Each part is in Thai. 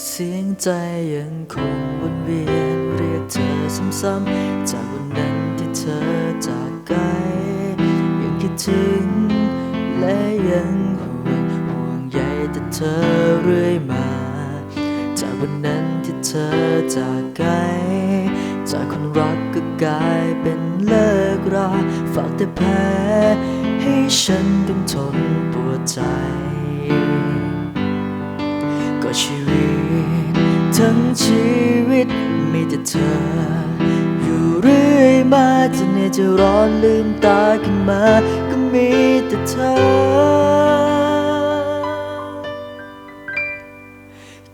เสียงใจยังคงวนเวียนเรียกเธอซ้ำๆจากวันนั้นที่เธอจากไกลยังคิดถึงและยังห่วงห่วงใยแต่เธอเรื่อยมา จากวันนั้นที่เธอจากไกลจากคนรักก็กลายเป็นเลิกราฝากแต่แพ้ให้ฉันต้องทนปวดใจ เธอ อยู่เรื่อยมาจะเหนื่อยจะร้อนลืมตาขึ้นมา ก็มีแต่เธอ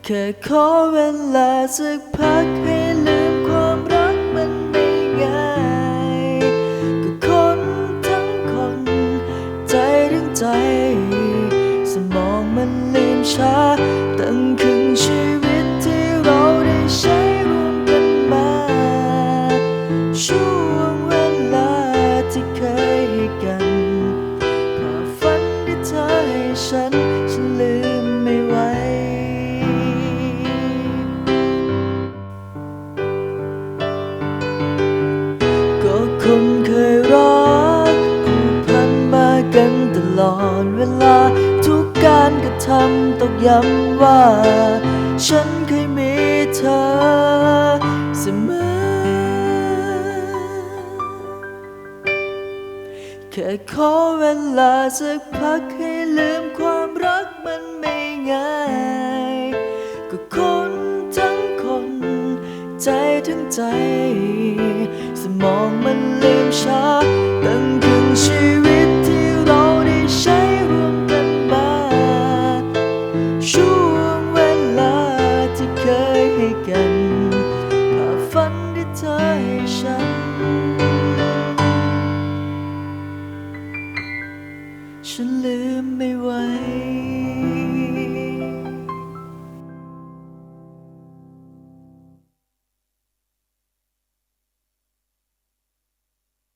แค่ขอเวลาสักพักให้ลืมความรักมันไม่ง่ายก็คนทั้งคน ใจทั้งใจ สมองมันลืมช้า คนเคยรักผูกพันมากันตลอดเวลา ทุกการกระทำต้องย้ำว่า ฉันเคยมีเธอเสมอ แค่ขอเวลาสักพักให้ลืมความรัก ใจทั้งใจ สมองมันลืมช้าตั้งครึ่งชีวิตที่เราได้ใช้ร่วมกันมาช่วงเวลาที่เคยให้กันภาพฝันที่เธอให้ฉัน ฉันลืมไม่ไหว